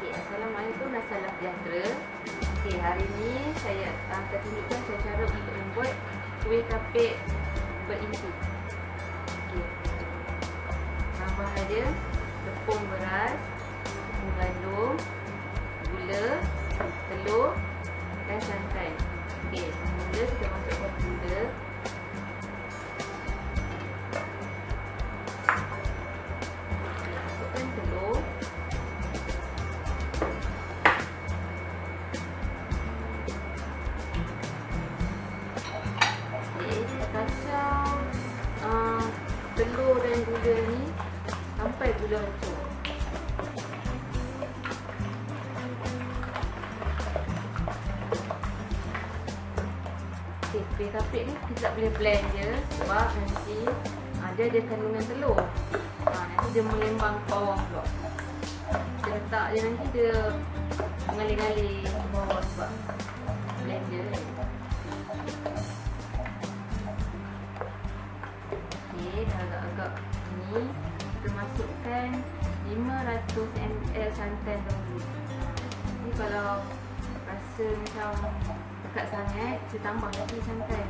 Okay, Assalamualaikum dan salam sejahtera. Okay, hari ini saya uh, akan tunjukkan saya cara untuk membuat kuih kapek berinti. Okay. Bahan dia tepung beras, tepung gandum, gula, telur dan santan. Okay, mula kita masukkan gula. Kuih kapit ni kita tak boleh blend je sebab nanti uh, dia ada kandungan telur. Uh, nanti dia melembang ke bawah pula. Kita letak je nanti dia mengalir-ngalir ke bawah sebab blend je kan. Okey, dah agak-agak ni kita masukkan 500 ml santan dahulu. Ni kalau rasa macam dekat sangat, kita tambah lagi santan.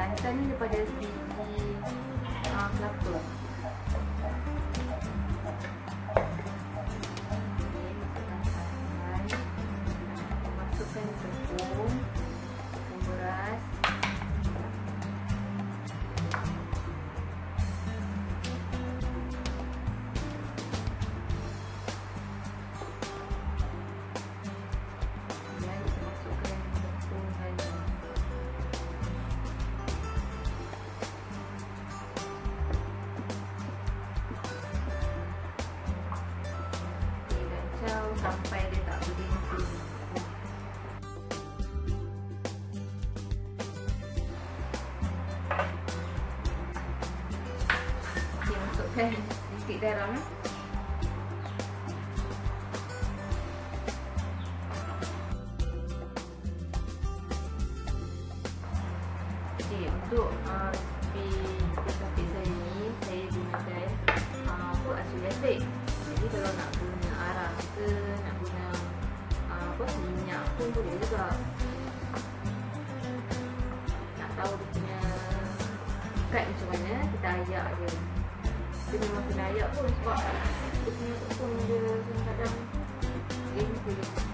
Santan ni daripada biji uh, kelapa. Sampai dia tak berinti. Okey, masukkan sedikit garam eh. Untuk uh, resipi kapit saya ni saya gunakan uh, asu letek. Jadi kalau nak guna arang ke nak guna uh, apa minyak pun boleh juga. Nak tahu dia punya kat macam mana kita ayak je. Dia memang kena ayak pun sebab dia punya tepung dia kadang-kadang dia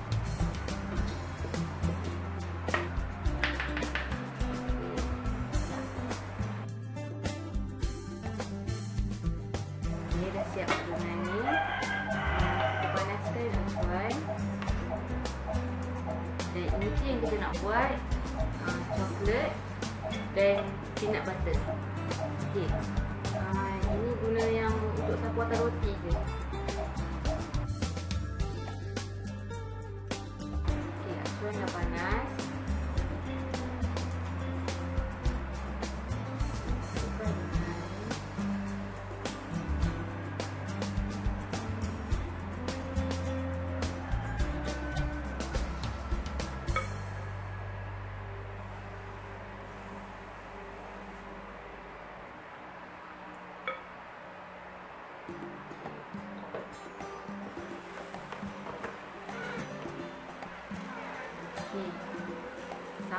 butter. Okey. Uh, ini guna yang untuk sapu atas roti je. Okey, acuan dah panas.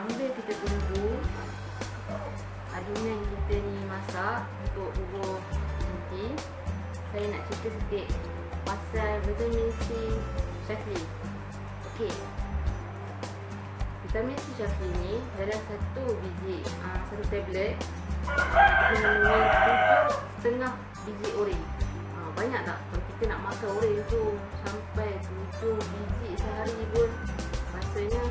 Sambil kita tunggu adonan kita ni masak untuk bubur nanti, saya nak cerita sikit pasal vitamin C Shafli. Okey. Vitamin C Shafli ni dalam satu biji, uh, satu tablet mengandungi tujuh setengah biji oranye. Uh, banyak tak? Kalau kita nak makan oranye tu sampai tujuh biji sehari pun rasanya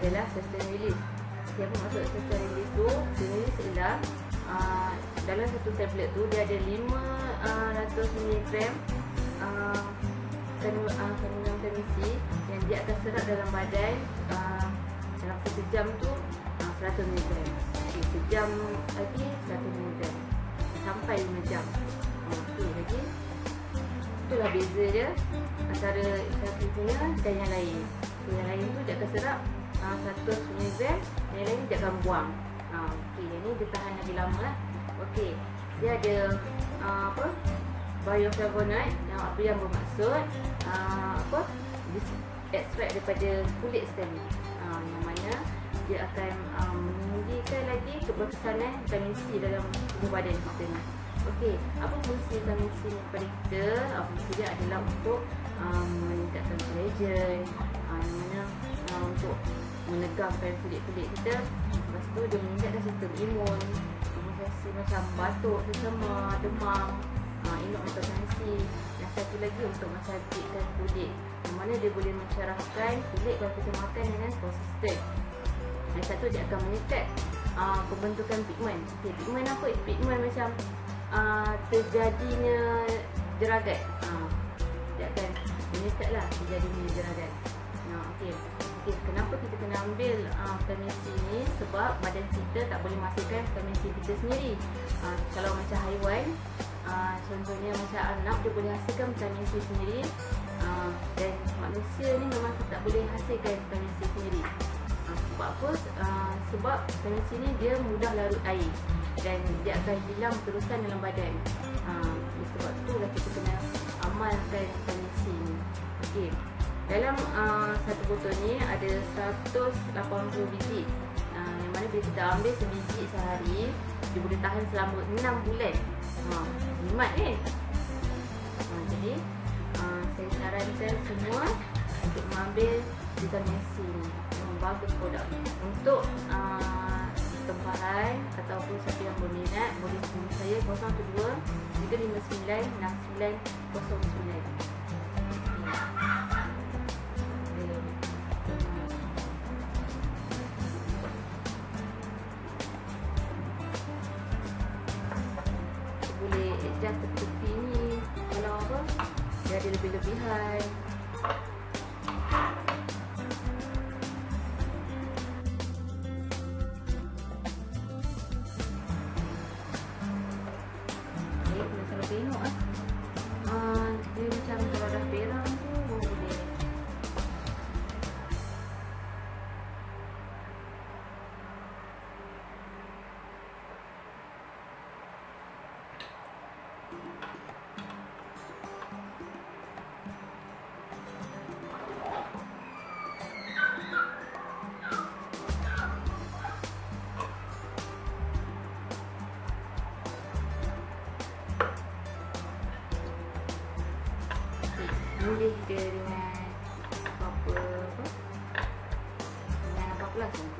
adalah sustain release. Siapa maksud sustain release tu? Release ialah uh, dalam satu tablet tu dia ada 500 mg uh, kandungan kandungan C yang dia akan serap dalam badan uh, dalam satu jam tu uh, 100 mg. Okay, sejam lagi 100 mg. Sampai 5 jam. Tu lagi. Itulah beza dia antara satu punya dan yang lain. Yang lain tu dia akan serap uh, 100 mg, yang lain dia akan buang. Uh, Okey, yang ni dia tahan lagi lama lah. Okey, dia ada uh, apa bioflavonoid yang apa yang bermaksud uh, apa ekstrak daripada kulit sekali uh, yang mana dia akan um, meninggikan lagi keberkesanan vitamin C dalam tubuh badan kita ni. Okey, apa fungsi vitamin C ni kepada kita? Uh, fungsi dia adalah untuk um, meningkatkan collagen, uh, yang mana uh, untuk menegangkan kulit-kulit kita. Lepas tu dia meningkatkan sistem imun, rasa macam batuk, sesama, demam, uh, inok hipertensi. Yang satu lagi untuk mencantikkan kulit. Yang mana dia boleh mencerahkan kulit kalau kita makan dengan konsisten. Yang satu dia akan meningkat uh, pembentukan pigmen. Okay, pigmen apa? Pigmen macam uh, terjadinya jeragat. Uh, dia akan meningkatlah terjadinya jeragat. Okay. Okay, kenapa kita kena ambil uh, vitamin C ni? Sebab badan kita tak boleh menghasilkan vitamin C kita sendiri. Uh, kalau macam haiwan, uh, contohnya macam anak dia boleh hasilkan vitamin C sendiri. Uh, dan manusia ni memang tak boleh hasilkan vitamin C sendiri. Uh, sebab apa? Uh, sebab vitamin C ni dia mudah larut air dan dia akan hilang terusan dalam badan. Uh, sebab tu lah kita kena amalkan vitamin C ni. Okay. Dalam uh, satu botol ni ada 180 biji. Uh, Yang mana bila kita ambil sebiji sehari Dia boleh tahan selama 6 bulan. Uh, Jimat ni. Uh, Jadi uh, saya sarankan semua Untuk mengambil vitamin C ni. Memang bagus produk ni. Untuk uh, tempahan ataupun siapa yang berminat boleh hubungi saya 012 359 6909 ada lebih-lebihan dengan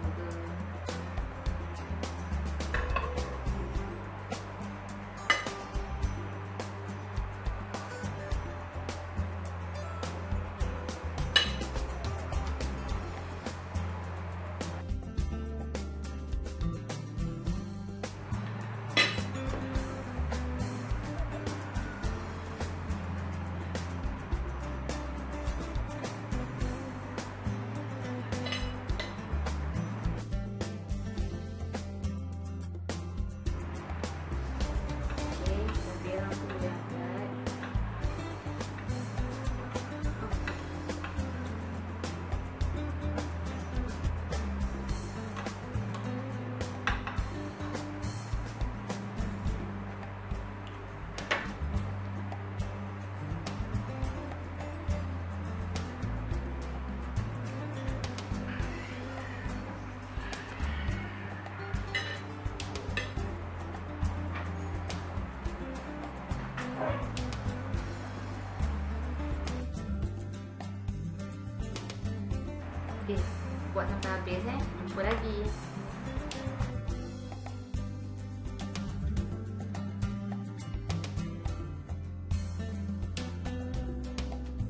Okey, buat sampai habis eh. Jumpa lagi.